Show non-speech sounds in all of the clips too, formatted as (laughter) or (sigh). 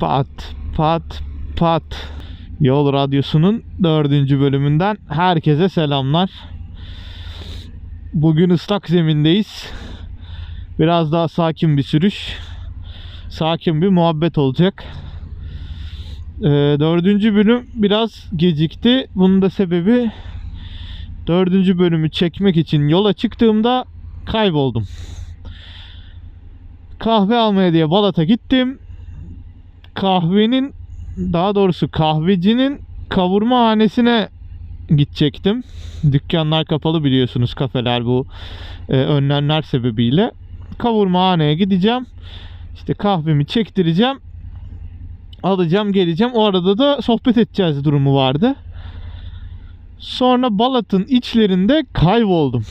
Pat pat pat. Yol Radyosu'nun dördüncü bölümünden herkese selamlar. Bugün ıslak zemindeyiz. Biraz daha sakin bir sürüş. Sakin bir muhabbet olacak. Ee, dördüncü bölüm biraz gecikti. Bunun da sebebi dördüncü bölümü çekmek için yola çıktığımda kayboldum. Kahve almaya diye Balat'a gittim kahvenin daha doğrusu kahvecinin kavurma hanesine gidecektim. Dükkanlar kapalı biliyorsunuz kafeler bu e, önlemler sebebiyle. Kavurma haneye gideceğim. İşte kahvemi çektireceğim. Alacağım geleceğim. O arada da sohbet edeceğiz durumu vardı. Sonra Balat'ın içlerinde kayboldum.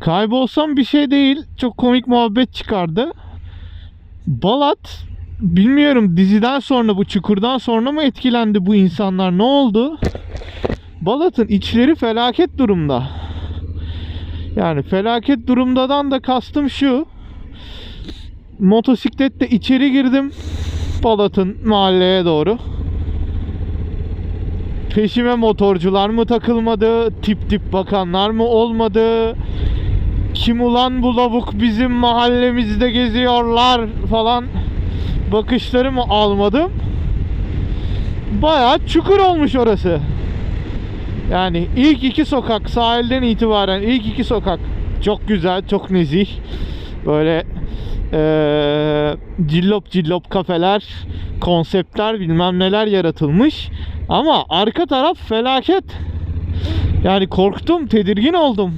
Kaybolsam bir şey değil. Çok komik muhabbet çıkardı. Balat bilmiyorum diziden sonra bu çukurdan sonra mı etkilendi bu insanlar ne oldu? Balat'ın içleri felaket durumda. Yani felaket durumdadan da kastım şu. Motosikletle içeri girdim. Balat'ın mahalleye doğru. Peşime motorcular mı takılmadı? Tip tip bakanlar mı olmadı? Kim ulan bu lavuk bizim mahallemizde geziyorlar falan bakışlarımı almadım. Bayağı çukur olmuş orası. Yani ilk iki sokak sahilden itibaren ilk iki sokak çok güzel, çok nezih. Böyle eee cillop cillop kafeler, konseptler bilmem neler yaratılmış. Ama arka taraf felaket. Yani korktum, tedirgin oldum.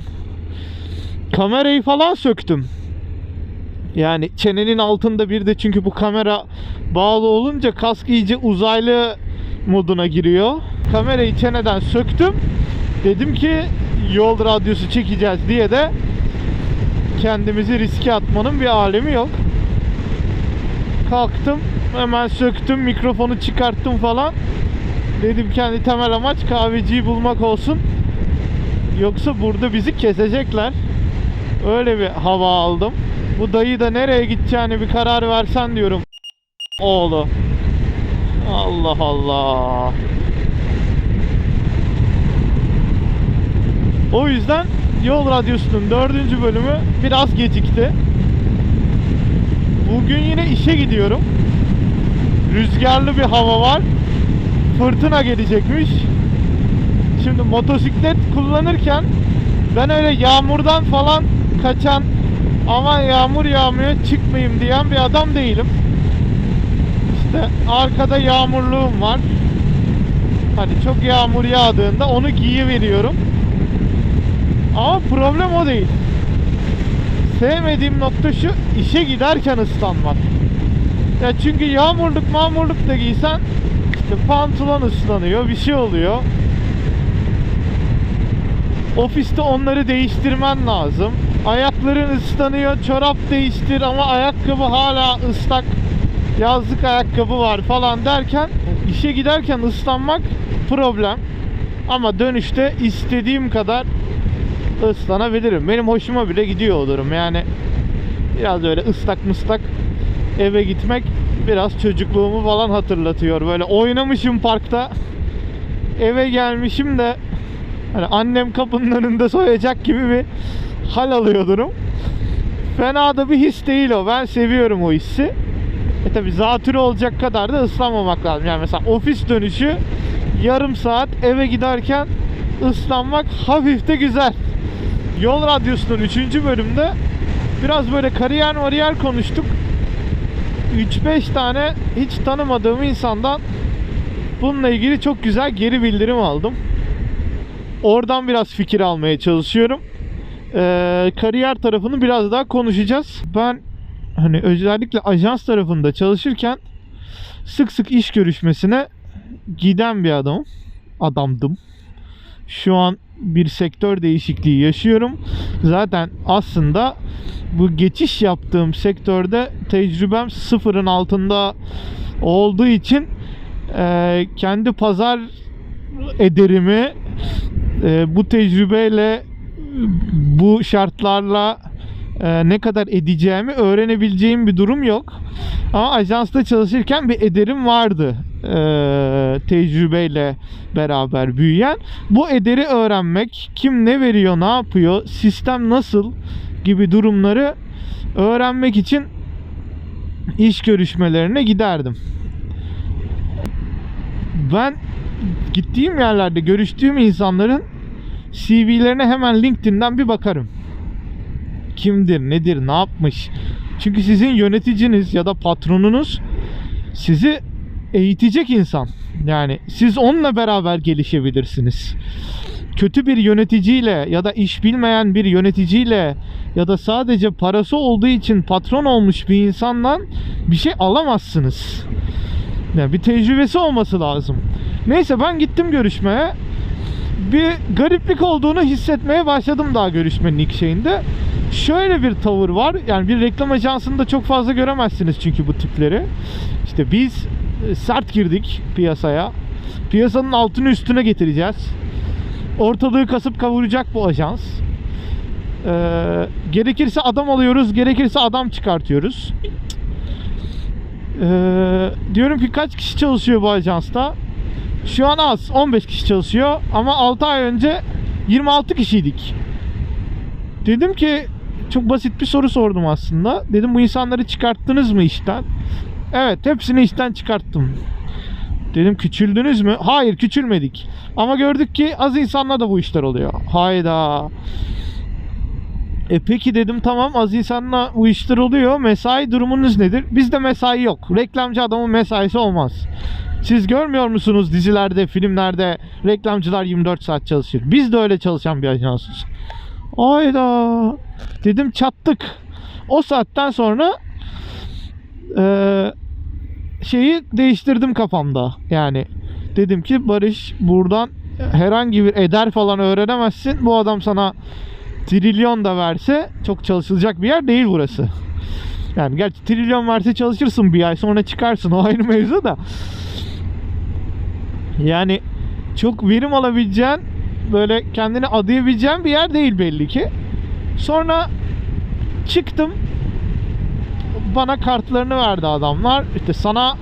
Kamerayı falan söktüm. Yani çenenin altında bir de çünkü bu kamera bağlı olunca kask iyice uzaylı moduna giriyor. Kamerayı çeneden söktüm. Dedim ki yol radyosu çekeceğiz diye de kendimizi riske atmanın bir alemi yok. Kalktım hemen söktüm mikrofonu çıkarttım falan. Dedim kendi temel amaç kahveciyi bulmak olsun. Yoksa burada bizi kesecekler. Öyle bir hava aldım. Bu dayı da nereye gideceğini bir karar versen diyorum. Oğlu. Allah Allah. O yüzden Yol Radyosu'nun dördüncü bölümü biraz gecikti. Bugün yine işe gidiyorum. Rüzgarlı bir hava var. Fırtına gelecekmiş. Şimdi motosiklet kullanırken ben öyle yağmurdan falan kaçan aman yağmur yağmıyor çıkmayayım diyen bir adam değilim. İşte arkada yağmurluğum var. Hani çok yağmur yağdığında onu giyiveriyorum. Ama problem o değil. Sevmediğim nokta şu işe giderken ıslanmak. Ya çünkü yağmurluk mağmurluk da giysen işte pantolon ıslanıyor bir şey oluyor. Ofiste onları değiştirmen lazım. Ayakların ıslanıyor, çorap değiştir ama ayakkabı hala ıslak. Yazlık ayakkabı var falan derken işe giderken ıslanmak problem. Ama dönüşte istediğim kadar ıslanabilirim. Benim hoşuma bile gidiyor o durum. Yani biraz öyle ıslak mıslak eve gitmek biraz çocukluğumu falan hatırlatıyor. Böyle oynamışım parkta. Eve gelmişim de hani annem kapının önünde soyacak gibi bir hal alıyor durum. Fena da bir his değil o. Ben seviyorum o hissi. E tabi zatürre olacak kadar da ıslanmamak lazım. Yani mesela ofis dönüşü yarım saat eve giderken ıslanmak hafif de güzel. Yol Radyosu'nun 3. bölümde biraz böyle kariyer mariyer konuştuk. 3-5 tane hiç tanımadığım insandan bununla ilgili çok güzel geri bildirim aldım. Oradan biraz fikir almaya çalışıyorum. Ee, kariyer tarafını biraz daha konuşacağız. Ben hani özellikle ajans tarafında çalışırken sık sık iş görüşmesine giden bir adamım. Adamdım. Şu an bir sektör değişikliği yaşıyorum. Zaten aslında bu geçiş yaptığım sektörde tecrübem sıfırın altında olduğu için e, kendi pazar ederimi e, bu tecrübeyle bu şartlarla e, ne kadar edeceğimi öğrenebileceğim bir durum yok. Ama ajansta çalışırken bir ederim vardı. E, tecrübeyle beraber büyüyen. Bu ederi öğrenmek, kim ne veriyor, ne yapıyor, sistem nasıl gibi durumları öğrenmek için iş görüşmelerine giderdim. Ben gittiğim yerlerde görüştüğüm insanların CV'lerine hemen LinkedIn'den bir bakarım. Kimdir, nedir, ne yapmış? Çünkü sizin yöneticiniz ya da patronunuz sizi eğitecek insan. Yani siz onunla beraber gelişebilirsiniz. Kötü bir yöneticiyle ya da iş bilmeyen bir yöneticiyle ya da sadece parası olduğu için patron olmuş bir insandan bir şey alamazsınız. Yani bir tecrübesi olması lazım. Neyse ben gittim görüşmeye. Bir gariplik olduğunu hissetmeye başladım daha görüşmenin ilk şeyinde. Şöyle bir tavır var. Yani bir reklam ajansında çok fazla göremezsiniz çünkü bu tipleri. İşte biz e, sert girdik piyasaya. Piyasanın altını üstüne getireceğiz. Ortalığı kasıp kavuracak bu ajans. Ee, gerekirse adam alıyoruz, gerekirse adam çıkartıyoruz. Ee, diyorum ki kaç kişi çalışıyor bu ajansta? Şu an az. 15 kişi çalışıyor. Ama 6 ay önce 26 kişiydik. Dedim ki çok basit bir soru sordum aslında. Dedim bu insanları çıkarttınız mı işten? Evet hepsini işten çıkarttım. Dedim küçüldünüz mü? Hayır küçülmedik. Ama gördük ki az insanla da bu işler oluyor. Hayda. E peki dedim tamam az insanla bu işler oluyor. Mesai durumunuz nedir? Bizde mesai yok. Reklamcı adamın mesaisi olmaz. Siz görmüyor musunuz dizilerde, filmlerde reklamcılar 24 saat çalışır. Biz de öyle çalışan bir ajansız. Ayda. Dedim çattık. O saatten sonra eee şeyi değiştirdim kafamda. Yani dedim ki Barış buradan herhangi bir eder falan öğrenemezsin. Bu adam sana trilyon da verse çok çalışılacak bir yer değil burası. Yani gerçi trilyon verse çalışırsın bir ay sonra çıkarsın (laughs) o ayrı mevzu da. Yani çok verim alabileceğin böyle kendini adayabileceğin bir yer değil belli ki. Sonra çıktım bana kartlarını verdi adamlar. İşte sana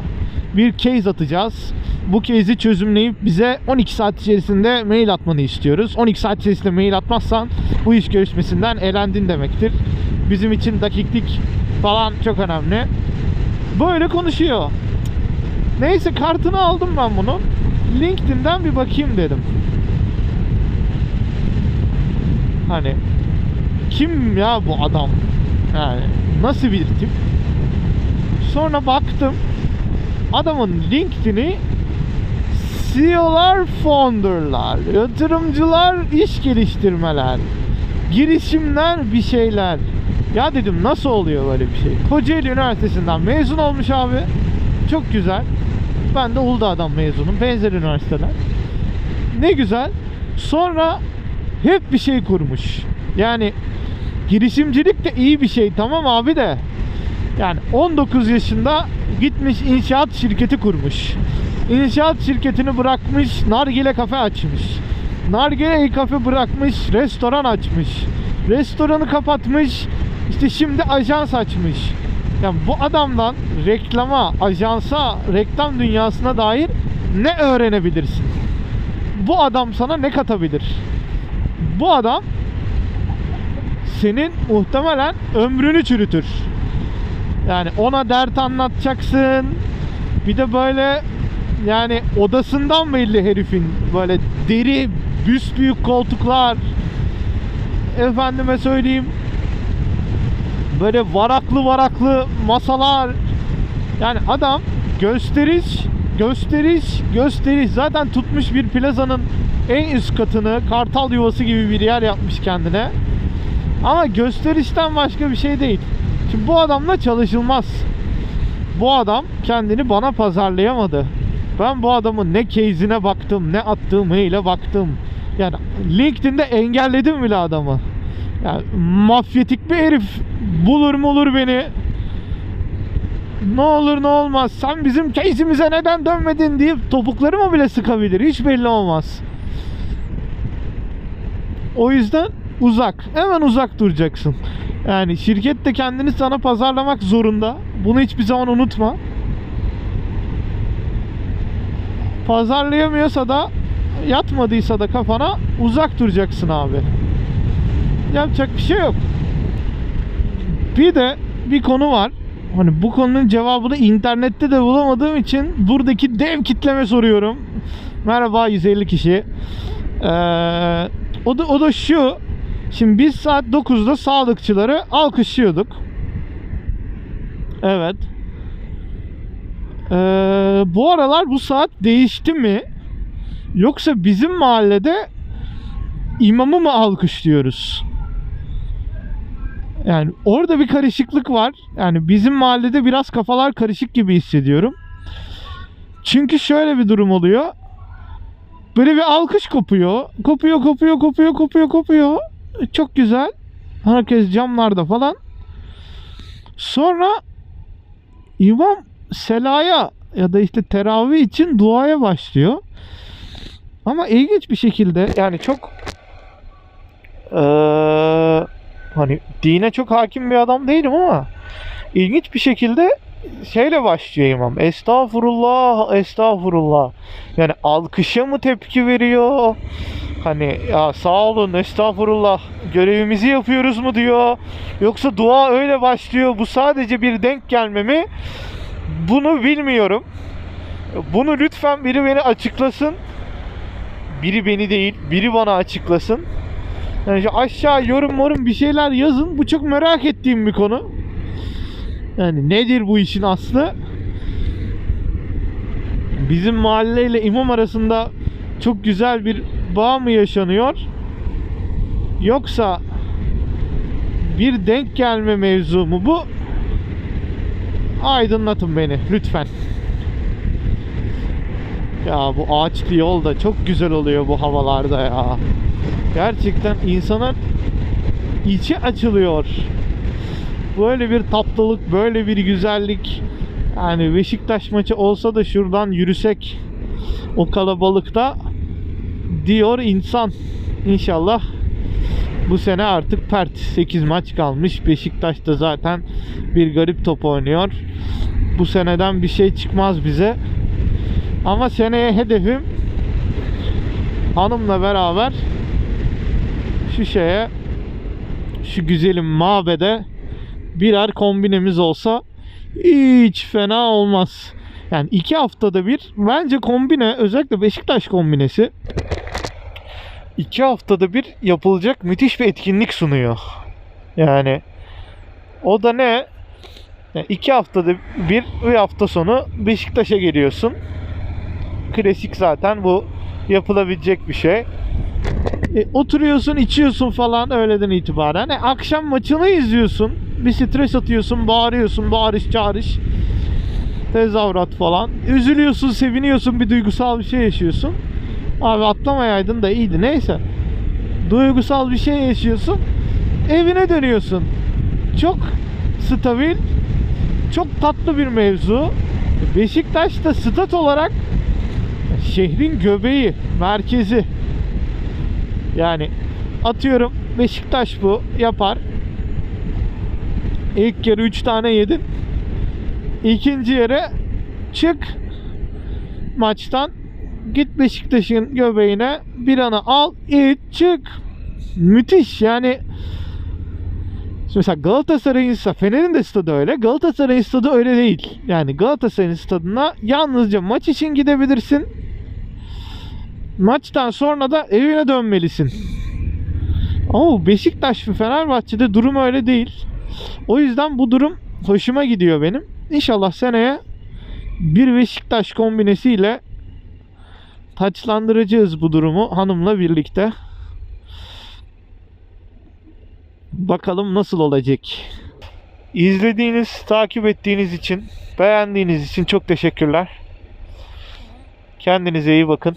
bir case atacağız. Bu case'i çözümleyip bize 12 saat içerisinde mail atmanı istiyoruz. 12 saat içerisinde mail atmazsan bu iş görüşmesinden elendin demektir. Bizim için dakiklik falan çok önemli. Böyle konuşuyor. Neyse kartını aldım ben bunun. LinkedIn'den bir bakayım dedim. Hani kim ya bu adam? Yani nasıl bir tip? Sonra baktım adamın LinkedIn'i CEO'lar, founder'lar, yatırımcılar, iş geliştirmeler, girişimler, bir şeyler. Ya dedim nasıl oluyor böyle bir şey? Kocaeli Üniversitesi'nden mezun olmuş abi. Çok güzel. Ben de Uludağ'dan mezunum. Benzer üniversiteler. Ne güzel. Sonra hep bir şey kurmuş. Yani girişimcilik de iyi bir şey tamam abi de. Yani 19 yaşında gitmiş inşaat şirketi kurmuş. İnşaat şirketini bırakmış, nargile kafe açmış. Nargile kafe bırakmış, restoran açmış. Restoranı kapatmış, işte şimdi ajans açmış. Yani bu adamdan reklama, ajansa, reklam dünyasına dair ne öğrenebilirsin? Bu adam sana ne katabilir? Bu adam senin muhtemelen ömrünü çürütür. Yani ona dert anlatacaksın. Bir de böyle yani odasından belli herifin böyle deri büyük koltuklar efendime söyleyeyim böyle varaklı varaklı masalar. Yani adam gösteriş gösteriş gösteriş. Zaten tutmuş bir plazanın en üst katını kartal yuvası gibi bir yer yapmış kendine. Ama gösterişten başka bir şey değil. Şimdi bu adamla çalışılmaz. Bu adam kendini bana pazarlayamadı. Ben bu adamın ne case'ine baktım ne attığı maile baktım. Yani LinkedIn'de engelledim bile adamı yani mafyatik bir herif bulur mulur beni. Ne olur ne olmaz. Sen bizim case'imize neden dönmedin deyip topuklarımı bile sıkabilir. Hiç belli olmaz. O yüzden uzak. Hemen uzak duracaksın. Yani şirket de kendini sana pazarlamak zorunda. Bunu hiçbir zaman unutma. Pazarlayamıyorsa da yatmadıysa da kafana uzak duracaksın abi. Yapacak bir şey yok. Bir de bir konu var. Hani bu konunun cevabını internette de bulamadığım için buradaki dev kitleme soruyorum. Merhaba 150 kişi. Ee, o da o da şu. Şimdi biz saat 9'da sağlıkçıları alkışlıyorduk. Evet. Ee, bu aralar bu saat değişti mi? Yoksa bizim mahallede imamı mı alkışlıyoruz? Yani orada bir karışıklık var. Yani bizim mahallede biraz kafalar karışık gibi hissediyorum. Çünkü şöyle bir durum oluyor. Böyle bir alkış kopuyor. Kopuyor, kopuyor, kopuyor, kopuyor, kopuyor. Çok güzel. Herkes camlarda falan. Sonra imam selaya ya da işte teravih için duaya başlıyor. Ama ilginç bir şekilde yani çok eee, hani dine çok hakim bir adam değilim ama ilginç bir şekilde şeyle başlıyor imam. Estağfurullah, estağfurullah. Yani alkışa mı tepki veriyor? Hani ya sağ olun estağfurullah görevimizi yapıyoruz mu diyor. Yoksa dua öyle başlıyor. Bu sadece bir denk gelme mi? Bunu bilmiyorum. Bunu lütfen biri beni açıklasın. Biri beni değil, biri bana açıklasın. Yani şu aşağı yorum morum bir şeyler yazın. Bu çok merak ettiğim bir konu. Yani nedir bu işin aslı? Bizim mahalleyle imam arasında çok güzel bir bağ mı yaşanıyor? Yoksa bir denk gelme mevzu mu bu? Aydınlatın beni lütfen. Ya bu ağaçlı yol da çok güzel oluyor bu havalarda ya. Gerçekten insanın içi açılıyor. Böyle bir tatlılık, böyle bir güzellik. Yani Beşiktaş maçı olsa da şuradan yürüsek o kalabalıkta diyor insan. İnşallah bu sene artık pert 8 maç kalmış. Beşiktaş da zaten bir garip top oynuyor. Bu seneden bir şey çıkmaz bize. Ama seneye hedefim hanımla beraber şu şeye şu güzelim mabede birer kombinemiz olsa hiç fena olmaz. Yani iki haftada bir bence kombine özellikle Beşiktaş kombinesi iki haftada bir yapılacak müthiş bir etkinlik sunuyor. Yani o da ne? Yani iki haftada bir bir hafta sonu Beşiktaş'a geliyorsun. Klasik zaten bu yapılabilecek bir şey. E, oturuyorsun, içiyorsun falan öğleden itibaren. E, akşam maçını izliyorsun. Bir stres atıyorsun, bağırıyorsun, bağırış çağırış. Tezahürat falan. Üzülüyorsun, seviniyorsun, bir duygusal bir şey yaşıyorsun. Abi atlamayaydın da iyiydi neyse. Duygusal bir şey yaşıyorsun. Evine dönüyorsun. Çok stabil, çok tatlı bir mevzu. Beşiktaş da stat olarak şehrin göbeği, merkezi. Yani atıyorum Beşiktaş bu yapar. İlk yarı 3 tane yedin. İkinci yere çık maçtan git Beşiktaş'ın göbeğine bir ana al iç çık. Müthiş yani Şimdi mesela Galatasaray'ın Fener'in de stadı öyle. Galatasaray'ın stadı öyle değil. Yani Galatasaray'ın stadına yalnızca maç için gidebilirsin. Maçtan sonra da evine dönmelisin. Ama Beşiktaş ve Fenerbahçe'de durum öyle değil. O yüzden bu durum hoşuma gidiyor benim. İnşallah seneye bir Beşiktaş kombinesiyle taçlandıracağız bu durumu hanımla birlikte. Bakalım nasıl olacak. İzlediğiniz, takip ettiğiniz için, beğendiğiniz için çok teşekkürler. Kendinize iyi bakın.